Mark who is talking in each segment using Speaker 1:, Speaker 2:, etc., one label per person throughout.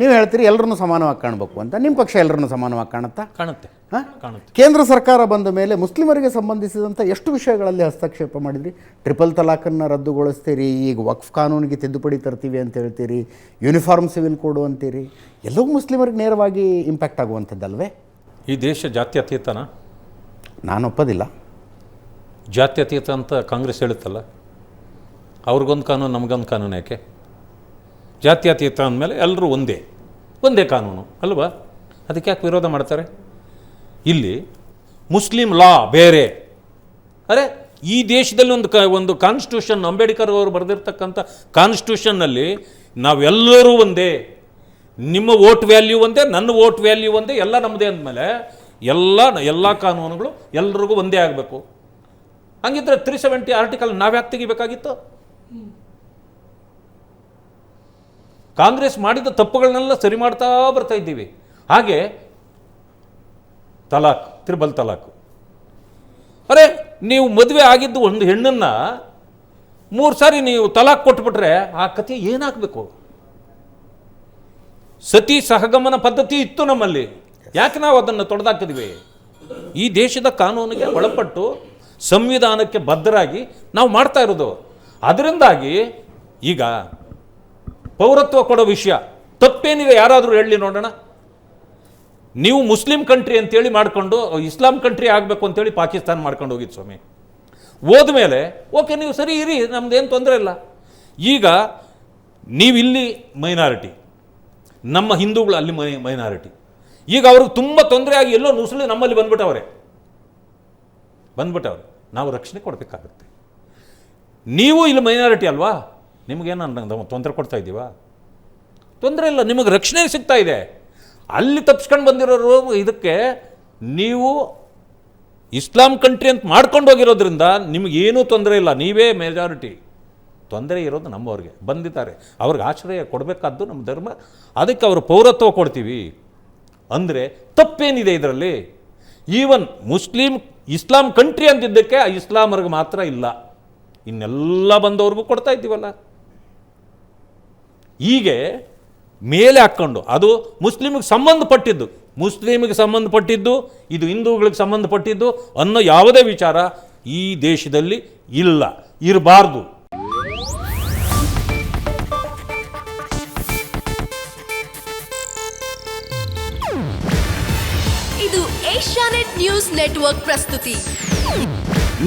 Speaker 1: ನೀವು ಹೇಳ್ತೀರಿ ಎಲ್ಲರನ್ನೂ ಸಮಾನವಾಗಿ ಕಾಣಬೇಕು ಅಂತ. ನಿಮ್ಮ ಪಕ್ಷ ಎಲ್ಲರನ್ನೂ ಸಮಾನವಾಗಿ ಕಾಣುತ್ತಾ?
Speaker 2: ಕಾಣುತ್ತೆ.
Speaker 1: ಕೇಂದ್ರ ಸರ್ಕಾರ ಬಂದ ಮೇಲೆ ಮುಸ್ಲಿಮರಿಗೆ ಸಂಬಂಧಿಸಿದಂಥ ಎಷ್ಟು ವಿಷಯಗಳಲ್ಲಿ ಹಸ್ತಕ್ಷೇಪ ಮಾಡಿದ್ರಿ? ಟ್ರಿಪಲ್ ತಲಾಖನ್ನು ರದ್ದುಗೊಳಿಸ್ತೀರಿ ಈಗ ವಕ್ಫ್ ಕಾನೂನಿಗೆ ತಿದ್ದುಪಡಿ ತರ್ತೀವಿ ಅಂತ ಹೇಳ್ತೀರಿ ಯೂನಿಫಾರ್ಮ್ ಸಿವಿಲ್ ಕೋಡು ಅಂತೀರಿ ಎಲ್ಲವೂ ಮುಸ್ಲಿಮರಿಗೆ ನೇರವಾಗಿ ಇಂಪ್ಯಾಕ್ಟ್ ಆಗುವಂಥದ್ದಲ್ವೇ?
Speaker 2: ಈ ದೇಶ ಜಾತ್ಯತೀತನ?
Speaker 1: ನಾನು ಒಪ್ಪೋದಿಲ್ಲ.
Speaker 2: ಜಾತ್ಯತೀತ ಅಂತ ಕಾಂಗ್ರೆಸ್ ಹೇಳುತ್ತಲ್ಲ ಅವ್ರಿಗೊಂದು ಕಾನೂನು ನಮಗೊಂದು ಕಾನೂನು ಯಾಕೆ? ಜಾತ್ಯತೀತ ಅಂದಮೇಲೆ ಎಲ್ಲರೂ ಒಂದೇ ಒಂದೇ ಕಾನೂನು, ಅಲ್ವಾ? ಅದಕ್ಕೆ ಯಾಕೆ ವಿರೋಧ ಮಾಡ್ತಾರೆ? ಇಲ್ಲಿ ಮುಸ್ಲಿಂ ಲಾ ಬೇರೆ. ಅರೆ, ಈ ದೇಶದಲ್ಲಿ ಒಂದು ಕ, ಒಂದು ಕಾನ್ಸ್ಟಿಟ್ಯೂಷನ್ ಅಂಬೇಡ್ಕರ್ ಅವರು ಬರೆದಿರ್ತಕ್ಕಂಥ ಕಾನ್ಸ್ಟಿಟ್ಯೂಷನ್ನಲ್ಲಿ ನಾವೆಲ್ಲರೂ ಒಂದೇ. ನಿಮ್ಮ ವೋಟ್ ವ್ಯಾಲ್ಯೂ ಒಂದೇ, ನನ್ನ ವೋಟ್ ವ್ಯಾಲ್ಯೂ ಒಂದೇ, ಎಲ್ಲ ನಮ್ಮದೇ ಅಂದಮೇಲೆ ಎಲ್ಲ ಎಲ್ಲ ಕಾನೂನುಗಳು ಎಲ್ರಿಗೂ ಒಂದೇ ಆಗಬೇಕು. ಹಂಗಿದ್ರೆ ತ್ರೀ ಸೆವೆಂಟಿ ಆರ್ಟಿಕಲ್ ನಾವ್ಯಾಕೆ ತೆಗಿಬೇಕಾಗಿತ್ತು? ಕಾಂಗ್ರೆಸ್ ಮಾಡಿದ ತಪ್ಪುಗಳನ್ನೆಲ್ಲ ಸರಿ ಮಾಡ್ತಾ ಬರ್ತಾ ಇದ್ದೀವಿ. ಹಾಗೆ ತಲಾಖ್, ತ್ರಿಬಲ್ ತಲಾಕ್ ಅರೆ, ನೀವು ಮದುವೆ ಆಗಿದ್ದು ಒಂದು ಹೆಣ್ಣನ್ನು ಮೂರು ಸಾರಿ ನೀವು ತಲಾಖ್ ಕೊಟ್ಬಿಟ್ರೆ ಆ ಕಥೆ ಏನಾಗಬೇಕು? ಸತಿ ಸಹಗಮನ ಪದ್ಧತಿ ಇತ್ತು ನಮ್ಮಲ್ಲಿ. ಯಾಕೆ ನಾವು ಅದನ್ನು ತೊಡೆದಾಕಿದ್ವಿ? ಈ ದೇಶದ ಕಾನೂನಿಗೆ ಒಳಪಟ್ಟು ಸಂವಿಧಾನಕ್ಕೆ ಬದ್ಧರಾಗಿ ನಾವು ಮಾಡ್ತಾ ಇರೋದು. ಅದರಿಂದಾಗಿ ಈಗ ಪೌರತ್ವ ಕೊಡೋ ವಿಷಯ. ತಪ್ಪೇನಿದೆ ಯಾರಾದರೂ ಹೇಳಿ ನೋಡೋಣ. ನೀವು ಮುಸ್ಲಿಂ ಕಂಟ್ರಿ ಅಂತೇಳಿ ಮಾಡಿಕೊಂಡು, ಇಸ್ಲಾಂ ಕಂಟ್ರಿ ಆಗಬೇಕು ಅಂತೇಳಿ ಪಾಕಿಸ್ತಾನ ಮಾಡ್ಕೊಂಡು ಹೋಗಿದ್ದು ಸ್ವಾಮಿ. ಹೋದ್ಮೇಲೆ ಓಕೆ, ನೀವು ಸರಿ ಇರಿ ನಮ್ದೇನು ತೊಂದರೆ ಇಲ್ಲ. ಈಗ ನೀವು ಇಲ್ಲಿ ಮೈನಾರಿಟಿ ನಮ್ಮ ಹಿಂದೂಗಳು ಅಲ್ಲಿ ಮೈ ಮೈನಾರಿಟಿ ಈಗ ಅವ್ರಿಗೆ ತುಂಬ ತೊಂದರೆ ಆಗಿ ಎಲ್ಲೋ ನುಸುಳಿ ನಮ್ಮಲ್ಲಿ ಬಂದ್ಬಿಟ್ಟವ್ರೆ. ಬಂದ್ಬಿಟ್ಟವ್ರೆ. ನಾವು ರಕ್ಷಣೆ ಕೊಡಬೇಕಾಗುತ್ತೆ. ನೀವು ಇಲ್ಲಿ ಮೈನಾರಿಟಿ ಅಲ್ವಾ? ನಿಮಗೇನು ತೊಂದರೆ ಕೊಡ್ತಾ ಇದ್ದೀವಾ? ತೊಂದರೆ ಇಲ್ಲ, ನಿಮಗೆ ರಕ್ಷಣೆ ಸಿಗ್ತಾ ಇದೆ. ಅಲ್ಲಿ ತಪ್ಸ್ಕೊಂಡು ಬಂದಿರೋರು ಇದಕ್ಕೆ ನೀವು ಇಸ್ಲಾಂ ಕಂಟ್ರಿ ಅಂತ ಮಾಡ್ಕೊಂಡು ಹೋಗಿರೋದ್ರಿಂದ ನಿಮಗೇನೂ ತೊಂದರೆ ಇಲ್ಲ, ನೀವೇ ಮೆಜಾರಿಟಿ ತೊಂದರೆ ಇರೋದು ನಮ್ಮವ್ರಿಗೆ, ಬಂದಿದ್ದಾರೆ. ಅವ್ರಿಗೆ ಆಶ್ರಯ ಕೊಡಬೇಕಾದ್ದು ನಮ್ಮ ಧರ್ಮ. ಅದಕ್ಕೆ ಅವರು ಪೌರತ್ವ ಕೊಡ್ತೀವಿ. ಅಂದರೆ ತಪ್ಪೇನಿದೆ ಇದರಲ್ಲಿ? ಈವನ್ ಮುಸ್ಲಿಂ ಇಸ್ಲಾಂ ಕಂಟ್ರಿ ಅಂತಿದ್ದಕ್ಕೆ ಆ ಇಸ್ಲಾಮರಿಗೆ ಮಾತ್ರ ಇಲ್ಲ. ಇನ್ನೆಲ್ಲ ಬಂದವ್ರಿಗೂ ಕೊಡ್ತಾ ಇದ್ದೀವಲ್ಲ? ಹೀಗೆ ಮೇಲೆ ಹಾಕ್ಕೊಂಡು ಅದು ಮುಸ್ಲಿಮಿಗೆ ಸಂಬಂಧಪಟ್ಟಿದ್ದು ಮುಸ್ಲಿಮಿಗೆ ಸಂಬಂಧಪಟ್ಟಿದ್ದು ಇದು ಹಿಂದೂಗಳಿಗೆ ಸಂಬಂಧಪಟ್ಟಿದ್ದು ಅನ್ನೋ ಯಾವುದೇ ವಿಚಾರ ಈ ದೇಶದಲ್ಲಿ ಇಲ್ಲ ಇರಬಾರ್ದು.
Speaker 3: ಇದು ಏಷ್ಯಾನೆಟ್ ನ್ಯೂಸ್ ನೆಟ್ವರ್ಕ್ ಪ್ರಸ್ತುತಿ.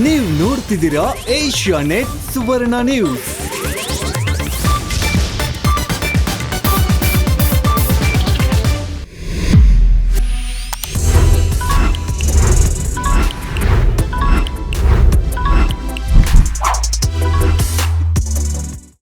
Speaker 4: ನೀವು ನೋಡ್ತಿದ್ದೀರಾ ಏಷ್ಯಾ ನೆಟ್ ಸುವರ್ಣ ನ್ಯೂಸ್.